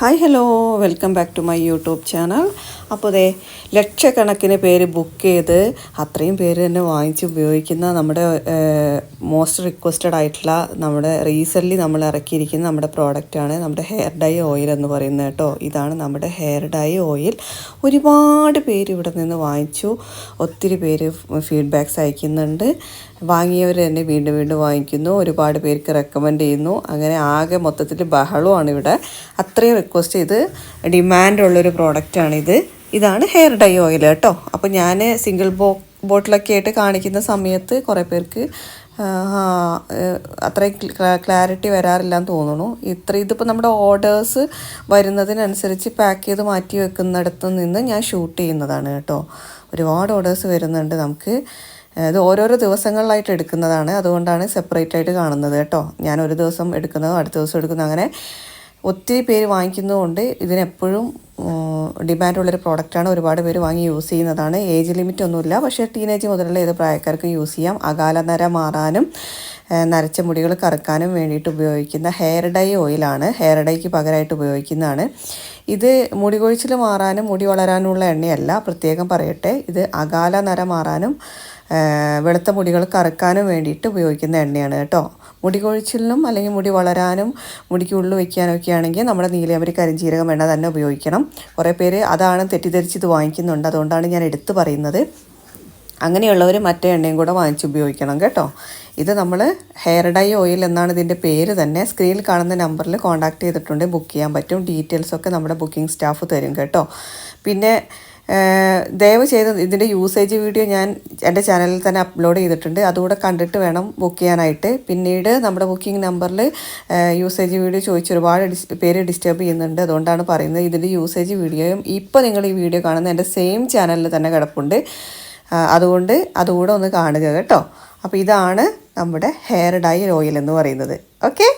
Hi hello welcome back to my YouTube channel അപ്പോൾ ദേ ലക്ഷക്കണക്കിന് പേര് ബുക്ക് ചെയ്ത് അത്രയും പേര് തന്നെ വാങ്ങിച്ച് ഉപയോഗിക്കുന്ന നമ്മുടെ മോസ്റ്റ് റിക്വസ്റ്റഡ് ആയിട്ടുള്ള നമ്മുടെ റീസെന്റ്ലി നമ്മൾ ഇറക്കിയിരിക്കുന്ന നമ്മുടെ പ്രോഡക്റ്റാണ് നമ്മുടെ ഹെയർ ഡൈ ഓയിൽ എന്ന് പറയുന്നത് കേട്ടോ. ഇതാണ് നമ്മുടെ ഹെയർ ഡൈ ഓയിൽ ഒരുപാട് പേര് ഇവിടെ നിന്ന് വാങ്ങിച്ചു. ഒത്തിരി പേര് ഫീഡ്ബാക്ക്സ് അയക്കുന്നുണ്ട്. വാങ്ങിയവർ തന്നെ വീണ്ടും വീണ്ടും വാങ്ങിക്കുന്നു. ഒരുപാട് പേർക്ക് റെക്കമെൻഡ് ചെയ്യുന്നു. അങ്ങനെ ആകെ മൊത്തത്തിൽ ബഹളമാണ് ഇവിടെ. അത്രയും റിക്വസ്റ്റ് ചെയ്ത് ഡിമാൻഡുള്ളൊരു പ്രോഡക്റ്റാണിത് ഇതാണ് ഹെയർ ഡൈ ഓയിൽ കേട്ടോ. അപ്പോൾ ഞാൻ സിംഗിൾ ബോ ബോട്ടിലൊക്കെ ആയിട്ട് കാണിക്കുന്ന സമയത്ത് കുറേ പേർക്ക് അത്രയും ക്ലാരിറ്റി വരാറില്ലെന്ന് തോന്നുന്നു. ഇത്ര ഇതിപ്പോൾ നമ്മുടെ ഓർഡേഴ്സ് വരുന്നതിനനുസരിച്ച് പാക്ക് ചെയ്ത് മാറ്റി വെക്കുന്നിടത്ത് നിന്ന് ഞാൻ ഷൂട്ട് ചെയ്യുന്നതാണ് കേട്ടോ. ഒരുപാട് ഓർഡേഴ്സ് വരുന്നുണ്ട് നമുക്ക്. ഇത് ഓരോരോ ദിവസങ്ങളിലായിട്ട് എടുക്കുന്നതാണ്. അതുകൊണ്ടാണ് സെപ്പറേറ്റ് ആയിട്ട് കാണുന്നത് കേട്ടോ. ഞാൻ ഒരു ദിവസം എടുക്കുന്നതും അടുത്ത ദിവസം എടുക്കുന്നതും അങ്ങനെ ഒത്തിരി പേര് വാങ്ങിക്കുന്നതുകൊണ്ട് ഇതിനെപ്പോഴും ഡിമാൻഡുള്ളൊരു പ്രോഡക്റ്റാണ് ഒരുപാട് പേര് വാങ്ങി യൂസ് ചെയ്യുന്നതാണ്. ഏജ് ലിമിറ്റ് ഒന്നുമില്ല പക്ഷേ ടീനേജ് മുതലുള്ള ഏത് പ്രായക്കാർക്കും യൂസ് ചെയ്യാം. അകാല നര മാറാനും നരച്ച മുടികൾ കറക്കാനും വേണ്ടിയിട്ട് ഉപയോഗിക്കുന്ന ഹെയർ ഡൈ ഓയിലാണ് ഹെയർ ഡൈക്ക് പകരമായിട്ട് ഉപയോഗിക്കുന്നതാണ്. ഇത് മുടി കൊഴിച്ചിൽ മാറാനും മുടി വളരാനുമുള്ള എണ്ണയല്ല. പ്രത്യേകം പറയട്ടെ ഇത് അകാല നര മാറാനും വെളുത്ത മുടികൾ കറക്കാനും വേണ്ടിയിട്ട് ഉപയോഗിക്കുന്ന എണ്ണയാണ് കേട്ടോ. മുടി കൊഴിച്ചിലിനും അല്ലെങ്കിൽ മുടി വളരാനും മുടിക്ക് ഉള്ളു വയ്ക്കാനും ഒക്കെ ആണെങ്കിൽ നമ്മുടെ നീലയമരി കരിഞ്ജീരകം എണ്ണ തന്നെ ഉപയോഗിക്കണം. കുറേ പേര് അതാണ് തെറ്റിദ്ധരിച്ച് ഇത് വാങ്ങിക്കുന്നുണ്ട്. അതുകൊണ്ടാണ് ഞാൻ എടുത്തു പറയുന്നത്. അങ്ങനെയുള്ളവർ മറ്റേ എണ്ണയും കൂടെ വാങ്ങിച്ച് ഉപയോഗിക്കണം കേട്ടോ. ഇത് നമ്മൾ ഹെയർ ഡൈ ഓയിൽ എന്നാണ് ഇതിന്റെ പേര് തന്നെ. സ്ക്രീനിൽ കാണുന്ന നമ്പറിൽ കോൺടാക്ട് ചെയ്തിട്ടുണ്ട്. ബുക്ക് ചെയ്യാൻ പറ്റും. ഡീറ്റെയിൽസൊക്കെ നമ്മുടെ ബുക്കിംഗ് സ്റ്റാഫ് തരും കേട്ടോ. പിന്നെ ദയവ് ചെയ്ത് ഇതിന്റെ യൂസേജ് വീഡിയോ ഞാൻ എന്റെ ചാനലിൽ തന്നെ അപ്ലോഡ് ചെയ്തിട്ടുണ്ട്. അതുകൂടെ കണ്ടിട്ട് വേണം ബുക്ക് ചെയ്യാനായിട്ട്. പിന്നീട് നമ്മുടെ ബുക്കിംഗ് നമ്പറിൽ യൂസേജ് വീഡിയോ ചോദിച്ച് ഒരുപാട് പേര് ഡിസ്റ്റർബ് ചെയ്യുന്നുണ്ട്. അതുകൊണ്ടാണ് പറയുന്നത് ഇതിന്റെ യൂസേജ് വീഡിയോയും ഇപ്പോൾ നിങ്ങൾ ഈ വീഡിയോ കാണുന്ന എന്റെ സെയിം ചാനലിൽ തന്നെ കിടപ്പുണ്ട്. അതുകൊണ്ട് അതുകൂടെ ഒന്ന് കാണുക കേട്ടോ. അപ്പോൾ ഇതാണ് നമ്മുടെ ഹെയർ ഡൈ ഓയിൽ എന്ന് പറയുന്നത്. ഓക്കെ